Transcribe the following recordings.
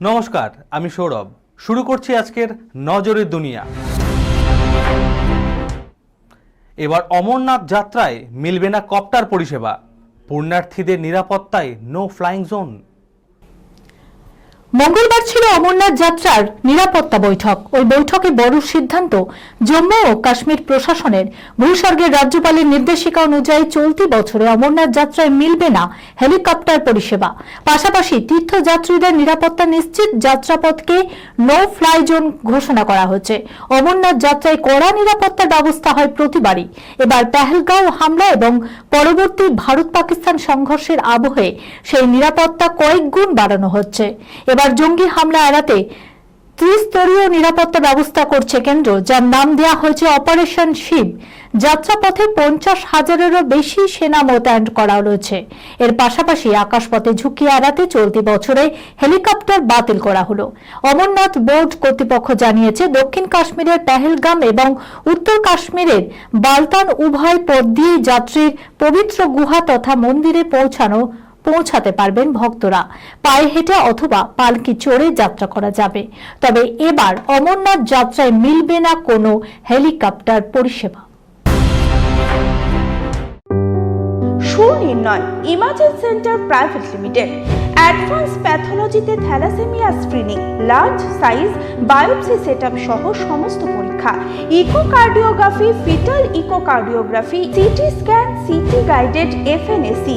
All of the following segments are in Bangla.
নমস্কার, আমি সৌরভ। শুরু করছি আজকের নজরের দুনিয়া। এবার অমরনাথ যাত্রায় মিলবে না কপ্টার পরিষেবা। পুণ্যার্থীদের নিরাপত্তায় নো ফ্লাইং জোন মঙ্গলবার ছিল অমরনাথ যাত্রার নিরাপত্তা বৈঠক। ওই বৈঠকে বড় সিদ্ধান্ত জম্মু ও কাশ্মীর প্রশাসনের। ভূস্বর্গের রাজ্যপালের নির্দেশিকা অনুযায়ী চলতি বছরে অমরনাথ যাত্রায় মিলবে না হেলিকপ্টার পরিষেবা। পাশাপাশি তীর্থযাত্রীদের নিরাপত্তা নিশ্চিত যাত্রাপথকে নো ফ্লাই জোন ঘোষণা করা হয়েছে। অমরনাথ যাত্রায় কড়া নিরাপত্তার ব্যবস্থা হয় প্রতিবারই। এবার পেহেলগাঁও হামলা এবং পরবর্তী ভারত পাকিস্তান সংঘর্ষের আবহে সেই নিরাপত্তা কয়েক গুণ বাড়ানো হচ্ছে। এবার জঙ্গি হামলা এড়াতে ত্রিস্তরীয় নিরাপত্তা ব্যবস্থা করছে কেন্দ্র, যার নাম দেওয়া হয়েছে অপারেশন শিব। যাত্রাপথে পঞ্চাশ হাজারেরও বেশি সেনা মোতায়েন করা রয়েছে। এর পাশাপাশি আকাশপথে ঝুঁকি এড়াতে চলতি বছরে হেলিকপ্টার বাতিল করা হলো। অমরনাথ বোর্ড কর্তৃপক্ষ জানিয়েছে, দক্ষিণ কাশ্মীরের পেহেলগাম এবং উত্তর কাশ্মীরের বালতান উভয় পথ দিয়ে যাত্রীর পবিত্র গুহা তথা মন্দিরে পৌঁছানো পৌঁছাতে পারবেন ভক্তরা। পায়ে হেঁটে অথবা পালকি চড়ে যাত্রা করা যাবে। তবে এবার অমরনাথ যাত্রায় মিলবে না কোনো হেলিকপ্টার পরিষেবা। Sunirnoy centre private limited. Advance প্যাথোলজিতে thalassemia screening, large size biopsy setup সহ সমস্ত পরীক্ষা। Echocardiography, fetal echocardiography, CT scan, CT guided, FNAC.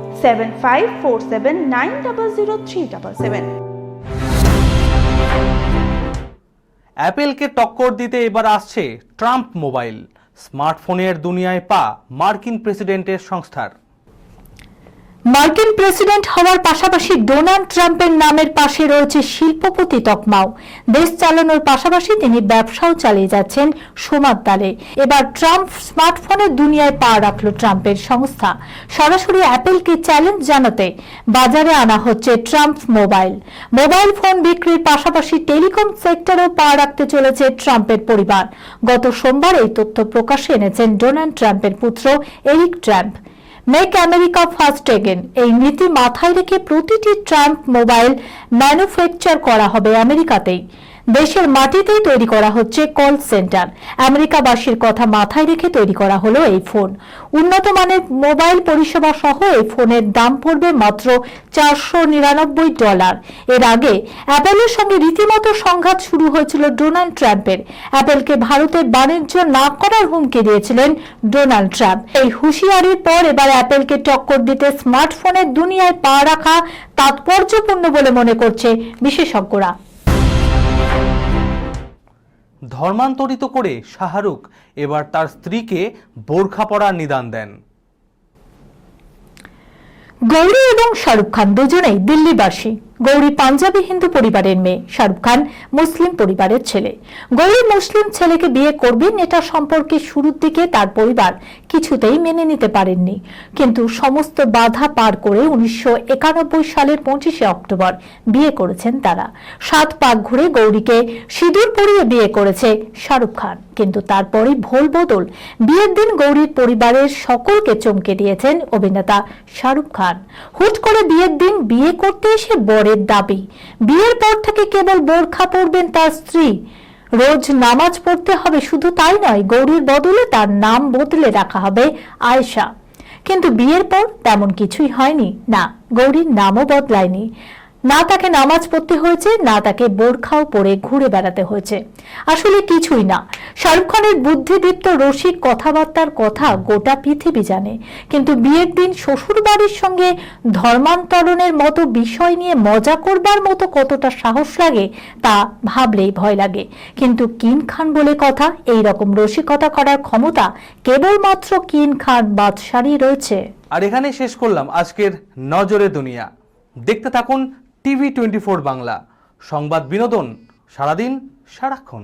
seven five four seven nine double zero three double seven অ্যাপেলকে টক্কর দিতে এবার আসছে ট্রাম্প মোবাইল স্মার্টফোনের দুনিয়ায় পা মার্কিন প্রেসিডেন্টের সংস্থার। মার্কিন প্রেসিডেন্ট হওয়ার পাশাপাশি ডোনাল্ড ট্রাম্পের নামের পাশে রয়েছে শিল্পপতি তকমাও। দেশ চালানোর পাশাপাশি তিনি ব্যবসাও চালিয়ে যাচ্ছেন সোমার তালে। এবার ট্রাম্প স্মার্টফোনের দুনিয়ায় পা রাখল ট্রাম্পের সংস্থা। সরাসরি অ্যাপেলকে চ্যালেঞ্জ জানাতে বাজারে আনা হচ্ছে ট্রাম্প মোবাইল। মোবাইল ফোন বিক্রির পাশাপাশি টেলিকম সেক্টরেও পা রাখতে চলেছে ট্রাম্পের পরিবার। গত সোমবার এই তথ্য প্রকাশে এনেছেন ডোনাল্ড ট্রাম্পের পুত্র Eric Trump. Make America first again এই নীতি মাথায় রেখে প্রতিটি ট্রাম্প মোবাইল ম্যানুফ্যাকচার করা হবে আমেরিকাতেই দেশের মাটিতেই তৈরি করা হচ্ছে কল সেন্টার। আমেরিকাবাসীর কথা মাথায় রেখে তৈরি করা হলো এই ফোন। উন্নত মানের মোবাইল পরিষেবা সহ এই ফোনের দাম পড়বে মাত্র চারশো নিরানব্বই ডলার। এর আগে অ্যাপেলের সঙ্গে রীতিমতো সংঘাত শুরু হয়েছিল ডোনাল্ড ট্রাম্পের। অ্যাপেলকে ভারতের বাণিজ্য না করার হুমকি দিয়েছিলেন ডোনাল্ড ট্রাম্প। এই হুঁশিয়ারির পর এবার অ্যাপেলকে টক্কর দিতে স্মার্টফোনের দুনিয়ায় পা রাখা তাৎপর্যপূর্ণ বলে মনে করছে বিশেষজ্ঞরা। ধর্মান্তরিত করে শাহরুখ এবার তার স্ত্রীকে বোরখা পরার নিদান দেন। গৌরী এবং শাহরুখ খান দুজনেই দিল্লিবাসী। গৌরী পাঞ্জাবি হিন্দু পরিবারের মেয়ে শাহরুখ খান, মুসলিম পরিবারের ছেলে। গৌরী মুসলিম ছেলেকে বিয়ে করবেন এটা সম্পর্কে শুরুর দিকে তার পরিবার কিছুতেই মেনে নিতে পারেননি। কিন্তু সমস্ত বাধা পার করে উনিশশো একানব্বই সালের পঁচিশে অক্টোবর বিয়ে করেছেন তারা। সাত পাক ঘুরে গৌরীকে সিঁদুর পরিয়ে বিয়ে করেছে শাহরুখ খান। কিন্তু তারপরই ভোল বদল। বিয়ের দিন গৌরীর পরিবারের সকলকে চমকে দিয়েছেন অভিনেতা শাহরুখ খান। হুট করে বিয়ের দিন বিয়ে করতে এসে বরের দাবি। বিয়ের পর থেকে কেবল বোরখা পরবেন তার স্ত্রী। রোজ নামাজ পড়তে হবে, শুধু তাই নয়, গৌরীর বদলে তার নাম বদলে রাখা হবে আয়েশা। কিন্তু বিয়ের পর তেমন কিছুই হয়নি। না, গৌরীর নামও বদলায়নি। না তাকে নামাজ পড়তে হয়েছে, না তাকে বোরখাও পরে ঘুরে বেড়াতে হয়েছে। আসলে কিছুই না। শাহরুখ খানের বুদ্ধিদীপ্ত রসিক কথাবার্তার কথা গোটা পৃথিবী জানে। কিন্তু বিয়ের দিন শ্বশুর বাড়ির সঙ্গে ধর্মান্তরণের মতো বিষয় নিয়ে মজা করবার মতো কতটা সাহস লাগে, তা ভাবলেই ভয় লাগে। কিন্তু কিন খান বলে কথা এই রকম রসিকতা করার ক্ষমতা কেবলমাত্র কিন খান বাদশারই রয়েছে। আর এখানে শেষ করলাম আজকের নজরে দুনিয়া। দেখতে থাকুন টিভি টোয়েন্টি বাংলা। সংবাদ বিনোদন সারাদিন সারাক্ষণ।